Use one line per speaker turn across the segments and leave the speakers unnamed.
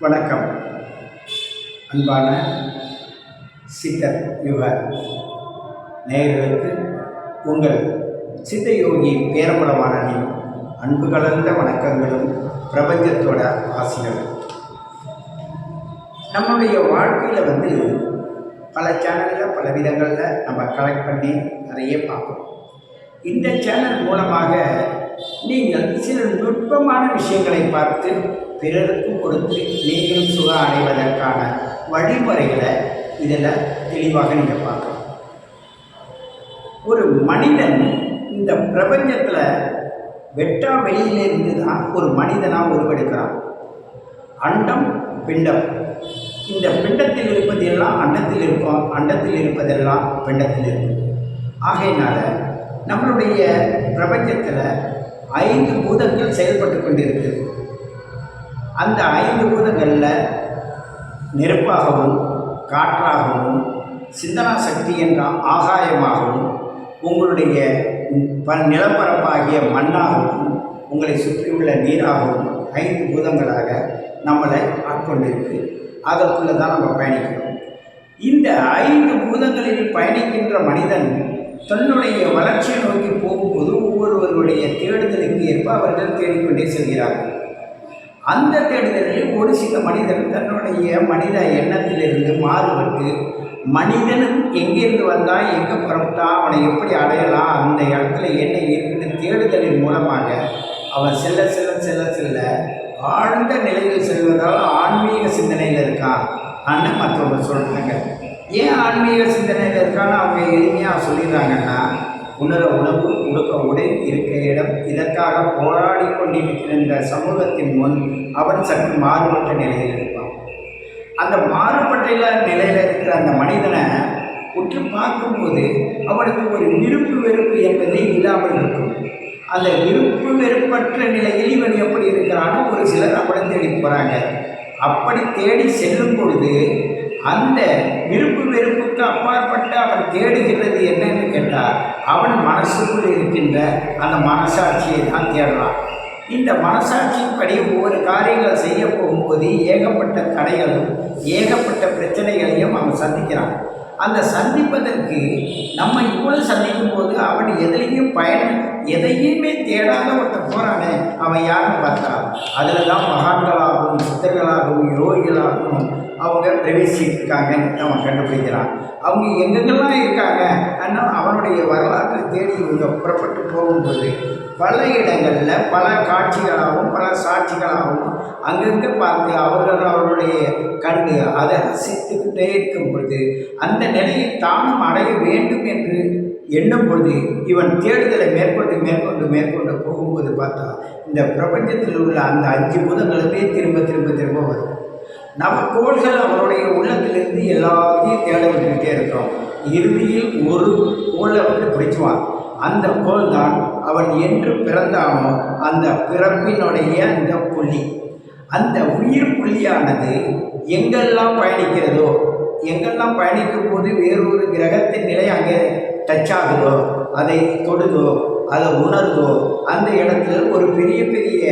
வணக்கம். அன்பான சித்தர் யுக நேயர்களுக்கு உங்கள் சித்த யோகி பேரம்பலவாணனின் அன்பு கலந்த வணக்கங்களும் பிரபஞ்சத்தோட ஆசிரியர்கள் நம்மளுடைய வாழ்க்கையில் வந்து பல சேனலில் பல விதங்களில் நம்ம கலெக்ட் பண்ணி நிறைய பார்ப்போம் இந்த சேனல் மூலமாக நீங்கள் சில நுட்பமான விஷயங்களை பார்த்து பிறருக்கும் கொடுத்து நீங்களும் சுகம் அடைவதற்கான வழிமுறைகளை இதில் தெளிவாக நீங்கள் பார்க்கலாம். ஒரு மனிதன் இந்த பிரபஞ்சத்தில் வெட்டா வெளியிலிருந்து தான் ஒரு மனிதனாக உருவெடுக்கிறான். அண்டம் பிண்டம். இந்த பிண்டத்தில் இருப்பதெல்லாம் அண்டத்தில் இருக்கும் அண்டத்தில் இருப்பதெல்லாம் பிண்டத்தில் இருக்கும். ஆகையினால நம்மளுடைய பிரபஞ்சத்தில் ஐந்து பூதங்கள் செயல்பட்டு கொண்டிருக்கிறது. அந்த ஐந்து பூதங்களில் நெருப்பாகவும் காற்றாகவும் சிந்தனா சக்தி என்ற ஆகாயமாகவும் உங்களுடைய ப நிலப்பரப்பாகிய மண்ணாகவும் உங்களை சுற்றியுள்ள நீராகவும் ஐந்து பூதங்களாக நம்மளை ஆட்கொண்டிருக்கு. அதற்குள்ளே தான் நம்ம பயணிக்கிறோம். இந்த ஐந்து பூதங்களில் பயணிக்கின்ற மனிதன் தன்னுடைய வளர்ச்சியை நோக்கி போகும்போது ஒவ்வொருவருடைய தேடுதலுக்கு ஏற்ப அவர்கள் தேடிக்கொண்டே செல்கிறார்கள். அந்த தேடுதலில் ஒரு சில மனிதன் தன்னுடைய மனித எண்ணத்திலிருந்து மாறுபட்டு மனிதனும் எங்கேருந்து வந்தால் எங்கே புறப்பட்டா அவனை எப்படி அடையலாம் அந்த இடத்துல என்ன இருக்குன்னு தேடுதலின் மூலமாக அவன் செல்ல செல்ல செல்ல செல்ல ஆழ்ந்த நிலையில் செல்வதால் ஆன்மீக சிந்தனையில் இருக்கான். அண்ணன் மற்றவங்க சொல்கிறாங்க ஏன் ஆன்மீக சிந்தனையில் இருக்கான்னு அவங்க எளிமையாக சொல்லிடுறாங்கன்னா உணர உணவு கொடுக்க உடை இருக்க இடம் இதற்காக போராடி கொண்டிருக்கிற சமூகத்தின் முன் அவன் சற்று மாறுபட்ட நிலையில் இருப்பான். அந்த மாறுபட்ட நிலையில் இருக்கிற அந்த மனிதனை உற்று பார்க்கும்போது அவனுக்கு ஒரு விருப்பு வெறுப்பு என்பதே இல்லாமல் இருக்கும். அந்த விருப்பு வெறுப்பற்ற நிலையில் இவன் எப்படி இருக்கிறானோ ஒரு சிலர் அவனை தேடி போகிறாங்க அப்படி தேடி செல்லும் பொழுது அந்த விருப்பு வெறுப்புக்கு அப்பாற்பட்டு அவன் தேடுகிறது என்னன்னு கேட்டால் அவன் மனசுக்குள் இருக்கின்ற அந்த மனசாட்சியை தான் தேடுறான். இந்த மனசாட்சியின்படி ஒவ்வொரு காரியங்கள் செய்ய போகும்போது ஏகப்பட்ட தடைகளும் ஏகப்பட்ட பிரச்சனைகளையும் அவன் சந்திக்கிறான். அந்த சந்திப்பதற்கு நம்ம இவ்வளவு சந்திக்கும் போது அவன் எதுலேயும் பயன் எதையுமே தேடாத ஒருத்தன் போகிறானே அவன் யாருன்னு பார்த்தா அதில் தான் மகான்களாகவும் சித்தர்களாகவும் யோகிகளாகவும் அவங்க பிரவேசிச்சிருக்காங்கன்னு அவன் கண்டுபிடிக்கிறான். அவங்க எங்கெங்கெல்லாம் இருக்காங்க? ஆனால் அவனுடைய வரலாற்றை தேடி இவங்க புறப்பட்டு போகும்போது பல இடங்களில் பல காட்சிகளாகவும் பல சாட்சிகளாகவும் அங்கங்கே பார்த்து அவர்கள் அவர்களுடைய கண்டு அதை ரசித்துக்கிட்டே இருக்கும் பொழுது அந்த நிலையை தானும் அடைய வேண்டும் என்று எண்ணும் பொழுது இவன் தேடுதலை மேற்கொண்டு மேற்கொண்டு மேற்கொண்டு போகும்போது பார்த்தா இந்த பிரபஞ்சத்தில் உள்ள அந்த அஞ்சு பூதங்களுமே திரும்ப திரும்ப திரும்ப வரும். நம்ம கோள்கள் அவருடைய உள்ளத்திலிருந்து எல்லாத்தையும் தேட விட்டுக்கிட்டே இருக்கிறோம். இறுதியில் ஒரு கோளை வந்து பிடிச்சுவான். அந்த கோல் தான் அவன் என்று பிறந்தானோ அந்த பிறப்பினுடைய அந்த புள்ளி. அந்த உயிர் புள்ளியானது எங்கெல்லாம் பயணிக்கிறதோ எங்கெல்லாம் பயணிக்கும் போது வேறொரு கிரகத்தின் நிலை அங்கே டச் ஆகுதோ அதை தொடுதோ அதை உணர்தோ அந்த இடத்துல ஒரு பெரிய பெரிய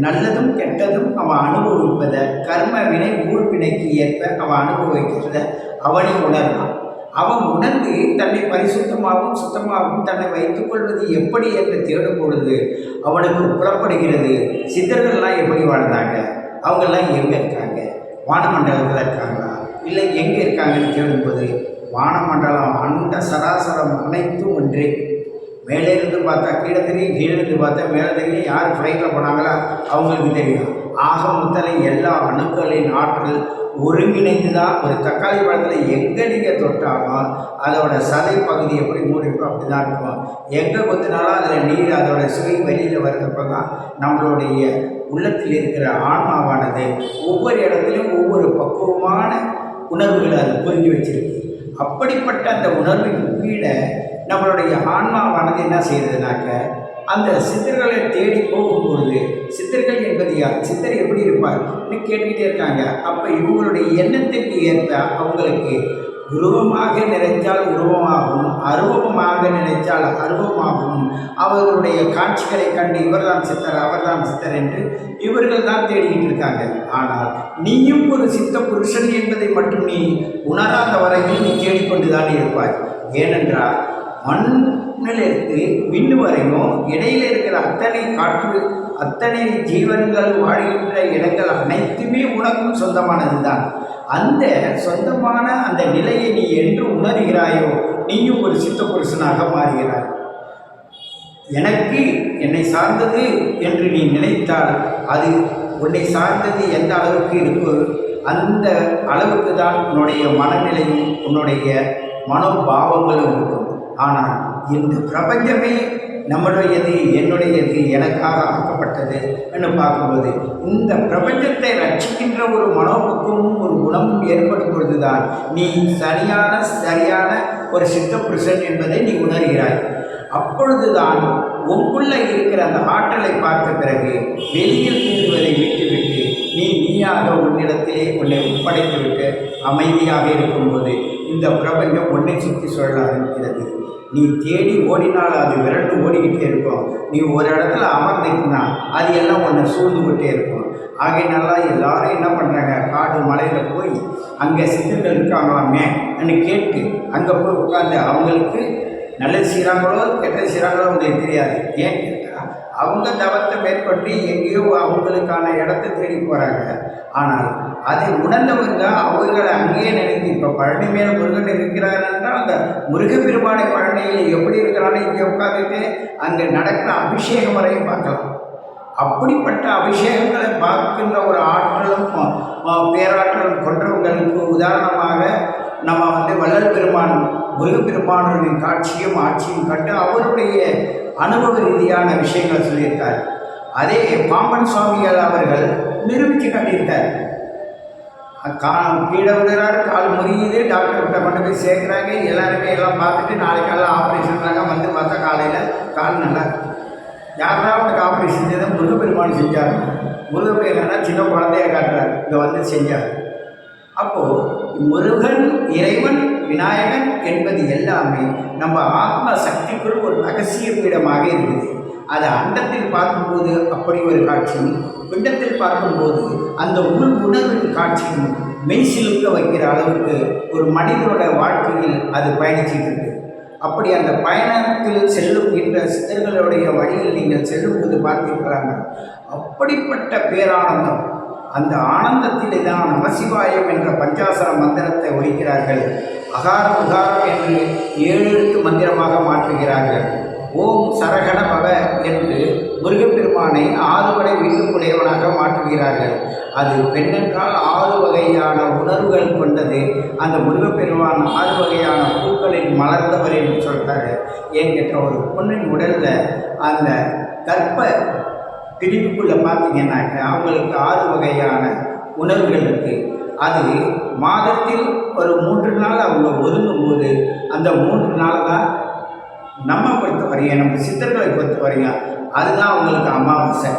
நல்லதும் கெட்டதும் அவன் அனுபவிப்பதை கர்ம வினை ஊழ்வினைக்கு ஏற்ப அவன் அனுபவிக்கிறத அவனை உணர்ந்தான். அவன் உணர்ந்து தன்னை பரிசுத்தமாகவும் சுத்தமாகவும் தன்னை வைத்துக் கொள்வது எப்படி என்று தேடும் பொழுது அவனுக்கு புறப்படுகிறது சித்தர்கள்லாம் எப்படி வாழ்ந்தாங்க? அவங்கெல்லாம் எங்கே இருக்காங்க? வானமண்டலத்தில் இருக்காங்களா? இல்லை எங்கே இருக்காங்கன்னு தேடும்போது வானமண்டலம் அண்ட சராசரம் அனைத்தும் ஒன்றே. மேலே இருந்து பார்த்தா கீழே தெரியும் கீழே இருந்து பார்த்தா மேலே தெரியும் யார் ஃப்ளைட்டில் போனாங்களா அவங்களுக்கு தெரியும். ஆக மொத்தத்தில் எல்லா அணுக்களின் ஆற்றல் ஒருங்கிணைந்து தான் ஒரு தக்காளி பழத்தில் எங்கே நீங்கள் தொட்டாலும் அதோட சதை பகுதி எப்படி மூடி இருக்கோ அப்படி தான் இருக்கும். எங்கே கொத்தினாலும் அதில் நீர் அதோட சுவை வெளியில் வர்றப்ப தான் நம்மளுடைய உள்ளத்தில் இருக்கிற ஆன்மாவானது ஒவ்வொரு இடத்துலையும் ஒவ்வொரு பக்குவமான உணர்வுகளை அது புரிஞ்சு வச்சிருக்கு. அப்படிப்பட்ட அந்த உணர்வின் கீழே நம்மளுடைய ஆன்மாவானது என்ன செய்யுதுனாக்க அந்த சித்தர்களை தேடி போகும்பொழுது சித்தர்கள் என்பது யார்? சித்தர் எப்படி இருப்பார்? கேட்டுக்கிட்டே இருக்காங்க. அப்போ இவங்களுடைய எண்ணத்திற்கு ஏற்ப அவங்களுக்கு உருவமாக நினைத்தால் உருவமாகும் அருவமாக நினைத்தால் அருவமாகும். அவர்களுடைய காட்சிகளை கண்டு இவர்தான் சித்தர் அவர்தான் சித்தர் என்று இவர்கள் தான் தேடிக்கிட்டு இருக்காங்க. ஆனால் நீயும் ஒரு சித்த புருஷன் என்பதை மட்டும் நீ உணராத வரையில் நீ தேடிக்கொண்டுதான் இருப்பாய். ஏனென்றால் மண்ணிலிருந்து விண்ணு வரையும் இடையில இருக்கிற அத்தனை காற்று அத்தனை ஜீவன்கள் வாழ்கின்ற இடங்கள் அனைத்துமே உனக்கும் சொந்தமானது தான் அந்த சொந்தமான அந்த நிலையை நீ என்று உணர்கிறாயோ நீயும் ஒரு சித்த புருஷனாக மாறுகிறாய். எனக்கு என்னை சார்ந்தது என்று நீ நினைத்தால் அது உன்னை சார்ந்தது எந்த அளவுக்கு இருக்கோ அந்த அளவுக்கு தான் உன்னுடைய மனநிலையும் உன்னுடைய மனோபாவங்களும் இருக்கும் ஆனால் இந்த பிரபஞ்சமே நம்முடையது என்னுடையது எனக்காக ஆக்கப்பட்டது என்று பார்க்கும்போது இந்த பிரபஞ்சத்தை ரட்சிக்கின்ற ஒரு மனோபக்குவமும் ஒரு குணமும் ஏற்படும் பொழுதுதான் நீ சரியான சரியான ஒரு சித்த புருஷன் என்பதை நீ உணர்கிறாய். அப்பொழுதுதான் உங்களுள்ள இருக்கிற அந்த ஆற்றலை பார்த்த பிறகு வெளியில் தீர்வதை விட்டுவிட்டு நீ நீயாக உன்னிடத்திலே உன்னை ஒப்படைத்துவிட்டு அமைதியாக இருக்கும்போது இந்த பிரபஞ்சம் ஒன்றை சுற்றி சொல்ல ஆரம்பிக்கிறது. நீ தேடி ஓடினால் அது விரண்டு ஓடிக்கிட்டே இருக்கும். நீ ஒரு இடத்துல அமர்ந்துக்கினா அது எல்லாம் ஒன்று சூழ்ந்துக்கிட்டே இருக்கும். ஆகையினால எல்லாரும் என்ன பண்ணுறாங்க காடு மலையில் போய் அங்கே சித்தர்கள் இருக்காங்களாமே கேட்டு அங்கே போய் உட்காந்து அவங்களுக்கு நல்லது செய்கிறாங்களோ கெட்டது செய்கிறாங்களோ அவங்களுக்கு தெரியாது. ஏன்? அவங்க தவத்தை மேற்கொண்டு எங்கேயோ அவங்களுக்கான இடத்தை தேடி போகிறாங்க ஆனால் அதை உணர்ந்தவங்க அவர்களை அங்கேயே நினைத்து இப்போ பழனி மேல் முருகன் இருக்கிறார் என்றால் அந்த முருகப்பெருமானை பழனியில் எப்படி இருக்கிறான்னு இங்கே உட்காந்துட்டு அங்கே நடக்கிற அபிஷேகம் வரையும் பார்க்கலாம். அப்படிப்பட்ட அபிஷேகங்களை பார்க்கின்ற ஒரு ஆற்றலும் பேராற்றலும் கொன்றவங்களுக்கு உதாரணமாக நம்ம வந்து வள்ளல் பெருமான் முருகப்பெருமானின் காட்சியும் ஆட்சியும் கண்டு அவருடைய அனுபவ ரீதியான விஷயங்களை சொல்லியிருக்கார். அதே பாம்பன் சுவாமிகள் அவர்கள் நிரூபித்து காட்டியிருக்கார். கா கீழே விடுறாரு கால் முறியுது டாக்டர்கிட்ட கொண்டு போய் சேர்க்குறாங்க. எல்லாருமே எல்லாம் பார்த்துட்டு நாளைக்கு காலையில் ஆப்ரேஷன்றாங்க வந்து பார்த்தா காலையில் கால் நல்லா யாருன்னா அவனுக்கு ஆப்ரேஷன் செஞ்சதை முருகப்பெருமான் செஞ்சார். முருகப்பெருமானா சின்ன குழந்தைய காட்டுறார். இங்கே வந்து செஞ்சார். அப்போது முருகன் இறைவன் விநாயகன் என்பது எல்லாமே நம்ம ஆத்ம சக்திக்குள் ஒரு ரகசிய பீடமாக இருக்குது அது அண்டத்தில் பார்க்கும்போது அப்படி ஒரு காட்சியும் பிண்டத்தில் பார்க்கும்போது அந்த உள் உணர்வின் காட்சியும் மெய் சிலுக்க வைக்கிற அளவுக்கு ஒரு மனிதனோட வாழ்க்கையில் அது பயணிச்சிட்டு இருக்கு. அப்படி அந்த பயணத்தில் செல்லும் என்ற சித்தர்களுடைய வழியில் நீங்கள் செல்லும்போது பார்த்திருக்கிறாங்க. அப்படிப்பட்ட பேரானந்தம் அந்த ஆனந்தத்திலே தான் நமசிவாயம் என்ற பஞ்சாசர மந்திரத்தை வைக்கிறார்கள் அகார உகாரம் என்று ஏழு எழுத்து மந்திரமாக மாற்றுகிறார்கள். ஓம் சரகண பவ என்று முருகப்பெருமானை ஆறு வடை வீட்டுக்குடையவனாக மாற்றுகிறார்கள். அது பெண்ணென்றால் ஆறு வகையான உணர்வுகள் கொண்டது. அந்த முருகப்பெருமான் ஆறு வகையான பூக்களில் மலர்ந்தவர் என்று சொல்கிறாரு ஏன் ஒரு பொண்ணின் உடலில் அந்த கற்ப பிரிவுக்குள்ளே பார்த்தீங்கன்னாக்க அவங்களுக்கு ஆறு வகையான உணர்வுகள் இருக்குது அது மாதத்தில் ஒரு மூன்று நாள் அவங்க ஒதுங்கும்போது அந்த மூன்று நாள் தான் நம்ம பொறுத்தவரையும் நம்ம சித்தர்களை பொறுத்தவரையும் அதுதான் அவங்களுக்கு அமாவாசை.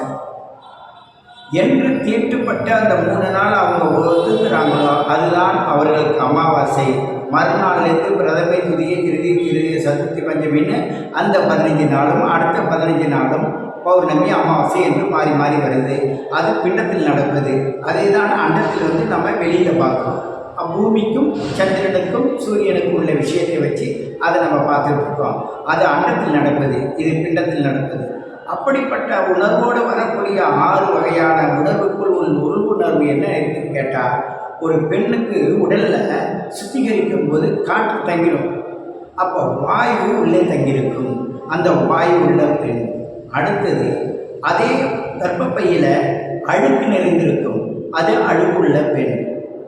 என்று தீட்டுப்பட்ட அந்த மூணு நாள் அவங்க ஒதுக்குறாங்களோ அதுதான் அவர்களுக்கு அமாவாசை. மறுநாள்லேருந்து பிரதமை துதிய திருதி திருதிய சதுர்த்தி பஞ்சமின்னு அந்த பதினஞ்சு நாளும் அடுத்த பதினஞ்சு நாளும் பௌர்ணமி அமாவாசை என்று மாறி மாறி வருது. அது பிண்டத்தில் நடப்பது. அதே தான் அண்டத்தில் வந்து நம்ம வெளியில் பார்க்குறோம். பூமிக்கும் சந்திரனுக்கும் சூரியனுக்கும் உள்ள விஷயத்தை வச்சு அதை நம்ம பார்த்துட்டு இருக்கோம். அது அண்டத்தில் நடப்பது. இது பிண்டத்தில் நடப்பது. அப்படிப்பட்ட உணர்வோடு வரக்கூடிய ஆறு வகையான உணர்வுக்குள் ஒரு உள்வுணர்வு என்ன இருக்குன்னு கேட்டால் ஒரு பெண்ணுக்கு உடலில் சுத்திகரிக்கும் போது காற்று தங்கிடும் அப்போ வாயு உள்ளே தங்கியிருக்கும். அந்த வாயு உள்ள பெண் அடுத்தது அதே கர்ப்பப்பையில் அழுக்கு நிறைந்திருக்கும். அது அழுக்குள்ள பெண்.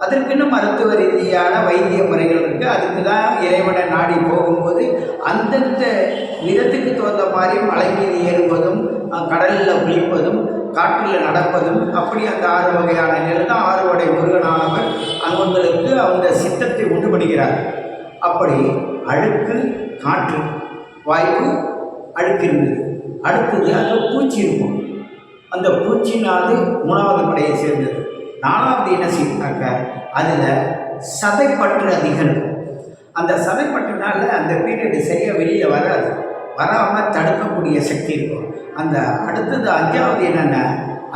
அதற்குன்னு மருத்துவ ரீதியான வைத்திய முறைகள் இருக்குது அதுக்கு தான் இறைவனை நாடி போகும்போது அந்தந்த விதத்துக்கு தகுந்த மாதிரி மலை மீது ஏறுவதும் கடலில் குளிப்பதும் காற்றில் நடப்பதும் அப்படி அந்த ஆறு வகையான நிலை தான் ஆறு முருகனானவர் அவங்களுக்கு அந்த சித்தத்தை உண்டு பண்ணுகிறார் அப்படி அழுக்கு காற்று வாய்ப்பு அழுக்கு இருந்தது அடுத்தது அந்த பூச்சி இருக்கும். அந்த பூச்சினாது மூணாவது படையை சேர்ந்தது. நாலாவது என்ன செய்தாக்க அதில் சதைப்பற்று அதிகம் அந்த சதைப்பற்றுனால அந்த பீரியடு சரியாக வெளியில் வராது. வராமல் தடுக்கக்கூடிய சக்தி இருக்கும். அந்த அடுத்தது அஞ்சாவது என்னென்னா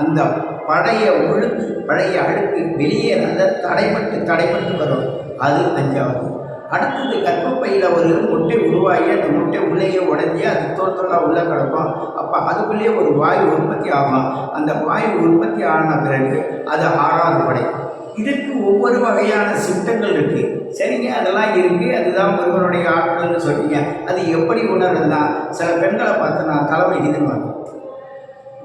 அந்த பழைய ஒழுக்கு பழைய அழுக்கு வெளியே நல்ல தடைப்பட்டு தடைப்பட்டு வரும். அது அஞ்சாவது. அடுத்தது கர்ப்பப்பையில் ஒரு முட்டை உருவாகி அந்த முட்டை உள்ளேயே உடஞ்சி அது தோற்றலாக உள்ளே கிடக்கும். அப்போ அதுக்குள்ளேயே ஒரு வாயு உற்பத்தி ஆகும். அந்த வாயு உற்பத்தி ஆன பிறகு அது ஆறாவது படை. இதற்கு ஒவ்வொரு வகையான சிம்டங்கள் இருக்குது சரிங்க அதெல்லாம் இருக்குது அதுதான் ஒருவருடைய ஆட்கள்னு சொன்னீங்க. அது எப்படி உணருதுன்னா சில பெண்களை பார்த்தோன்னா தலைவலிக்குதுன்னு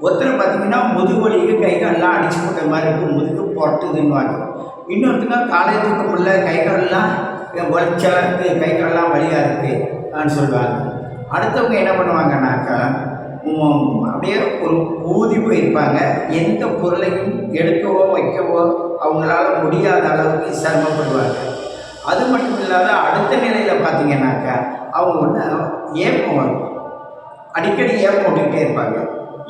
ஒருத்தரை பார்த்தீங்கன்னா முதுகு வலிக்கு கை கால்லாம் அடிச்சு போட்ட மாதிரி இருக்கும். முதுகு புரட்டுதுன்னுவாங்க இன்னொருத்தங்க காலை தூக்க முடியல கை கால்லாம் வலிச்சா இருக்குது கை கால்லாம் இருக்குது அப்படின்னு சொல்லுவாங்க. அடுத்தவங்க என்ன பண்ணுவாங்கன்னாக்கா அப்படியே ஒரு ஊதி போயிருப்பாங்க. எந்த பொருளையும் எடுக்கவோ வைக்கவோ அவங்களால முடியாத அளவுக்கு சிரமப்படுவாங்க. அது மட்டும் இல்லாத அடுத்த நிலையில் பார்த்தீங்கன்னாக்கா அவங்க ஒன்று ஏப்பம் வரும். அடிக்கடி ஏப்பம் போட்டுக்கிட்டே இருப்பாங்க.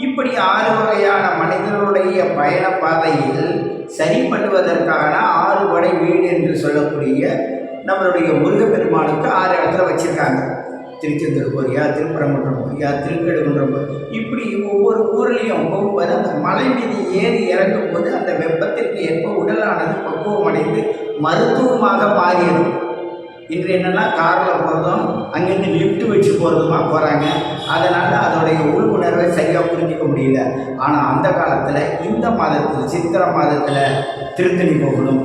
இப்படி ஆறு வகையான மனிதர்களுடைய பயண பாதையில் சரி பண்ணுவதற்கான ஆறு வடை வீடு என்று சொல்லக்கூடிய நம்மளுடைய முருகப்பெருமானுக்கு ஆறு இடத்துல வச்சுருக்காங்க. திருச்செந்தூர் போறியா திருப்பரங்குன்றம் போறியா திருக்கழுகுன்றம் இப்படி ஒவ்வொரு ஊர்லேயும் போகும்போது அந்த மலை மீது ஏறி இறங்கும் போது அந்த வெப்பத்திற்கு ஏற்ப உடலானது பக்குவமடைந்து மருத்துவமாக மாறியது. இன்று என்னென்னா காரில் போகிறதும் அங்கேருந்து லிஃப்ட் வச்சு போகிறதுமா போகிறாங்க அதனால் அதோடைய உள் உணர்வை சரியாக புரிஞ்சிக்க முடியல. ஆனால் அந்த காலத்தில் இந்த மாதத்தில் சித்திரை மாதத்தில் திருத்தணி போகணும்.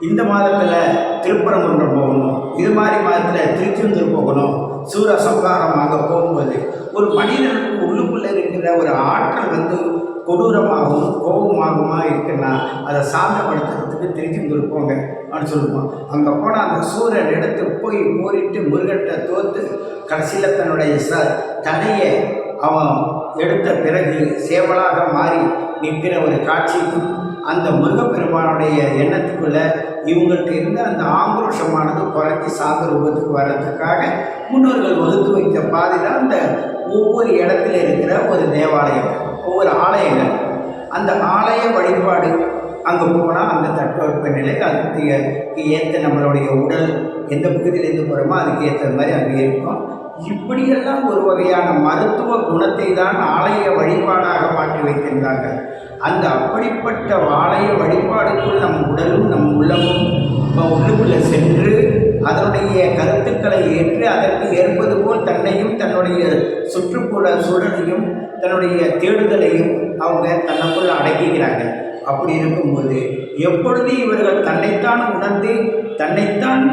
இந்த மாதத்தில் திருப்பரங்குன்றம் போகணும். இது மாதிரி மாதத்தில் திருச்செந்தூர் போகணும். சூர சம்ஹாரமாக போகும்போது ஒரு மனிதனுக்கு உள்ளுக்குள்ளே இருக்கிற ஒரு ஆற்றல் வந்து கொடூரமாகவும் கோபமாகவுமா இருக்குன்னா அதை சாந்தப்படுத்துறதுக்கு திருச்செந்தூர் போங்க அப்படின்னு சொல்லுவோம். அங்கே போனால் அந்த சூரன் எடுத்து போய் போரிட்டு முருகன்கிட்ட தோற்று கடைசியில் தன்னுடைய ச தலையை அவன் எடுத்த பிறகு சேவலாக மாறி நிற்கிற ஒரு காட்சிக்கும் அந்த முருகப்பெருமானுடைய எண்ணத்துக்குள்ளே இவங்களுக்கு இருந்த அந்த ஆக்ரோஷமானது குறைஞ்சி சாந்த ரூபத்துக்கு வர்றதுக்காக முன்னோர்கள் வகுத்து வைத்த பாதை தான் அந்த ஒவ்வொரு இடத்துல இருக்கிற ஒரு தேவாலயம் ஒவ்வொரு ஆலயங்கள். அந்த ஆலய வழிபாடு அங்கே போனால் அந்த தட்பவெப்ப நிலை அதுக்கு ஏற்ற நம்மளுடைய உடல் எந்த பகுதியிலேருந்து போகிறோமோ அதுக்கு ஏற்ற மாதிரி அங்கே இருக்கும். இப்படியெல்லாம் ஒரு வகையான மருத்துவ குணத்தை தான் ஆலய வழிபாடாக மாற்றி வைத்திருந்தாங்க அந்த அப்படிப்பட்ட ஆலய வழிபாடுக்குள் நம் உடலும் நம் உள்ளமும் நம்ம உள்ளுக்குள்ளே சென்று அதனுடைய கருத்துக்களை ஏற்று அதற்கு ஏற்பது போல் தன்னையும் தன்னுடைய சுற்றுப்புற சூழலையும் தன்னுடைய தேடுதலையும் அவங்க தன்னுக்குள் அடக்கிக்கிறாங்க அப்படி இருக்கும்போது எப்பொழுது இவர்கள் தன்னைத்தான் உணர்ந்து தன்னைத்தான்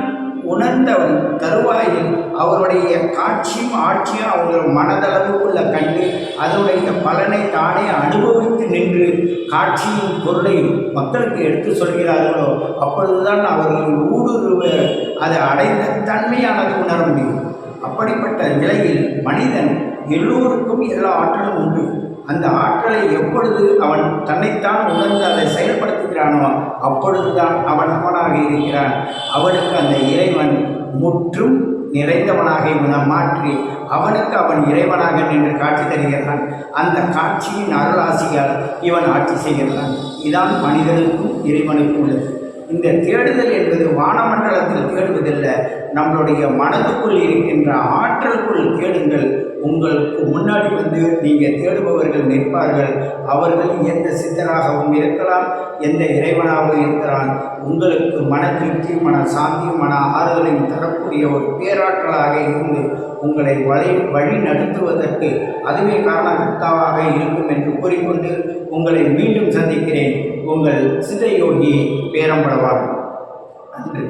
உணர்ந்தவன் தருவாயில் அவருடைய காட்சியும் ஆட்சியும் அவர்கள் மனதளவுக்குள்ள கண்டு அதனுடைய பலனை தானே அனுபவித்து நின்று காட்சியின் பொருளை மக்களுக்கு எடுத்து சொல்கிறார்களோ அப்பொழுதுதான் அவர்கள் ஊடுருவ அதை அடைந்த தன்மையானது உணர முடியும். அப்படிப்பட்ட நிலையில் மனிதன் எல்லோருக்கும் எல்லா ஆற்றலும் உண்டு. அந்த ஆற்றலை எப்பொழுது அவன் தன்னைத்தான் உணர்ந்து அதை செயல்படுத்துகிறானோ அப்பொழுதுதான் அவன் அவனாக இருக்கிறான். அவனுக்கு அந்த இறைவன் முற்றும் நிறைந்தவனாக இவனை மாற்றி அவனுக்கு அவன் இறைவனாக நின்று காட்சி தருகிறான். அந்த காட்சியின் அருளாசியால் இவன் ஆட்சி செய்கிறான். இதான் மனிதனுக்கும் இறைவனுக்கும் உள்ளது. இந்த தேடுதல் என்பது வானமண்டலத்தில் தேடுவதில்லை நம்மளுடைய மனதுக்குள் இருக்கின்ற ஆற்றலுக்குள் தேடுங்கள். உங்களுக்கு முன்னாடி வந்து நீங்கள் தேடுபவர்கள் நிற்பார்கள். அவர்கள் எந்த சித்தராகவும் இருக்கலாம் எந்த இறைவனாகவும் இருக்கிறான் உங்களுக்கு மன திருப்தி மன சாந்தியும் மன ஆறுதலையும் தரக்கூடிய ஒரு பேராற்றலாக இருந்து உங்களை வழி வழி நடத்துவதற்கு அதுவே காரணகர்த்தாவாக இருக்கும் என்று கூறிக்கொண்டு உங்களை மீண்டும் சந்திக்கிறேன். உங்கள் சிதயோகி பேரம்பளவாகும் நன்றி.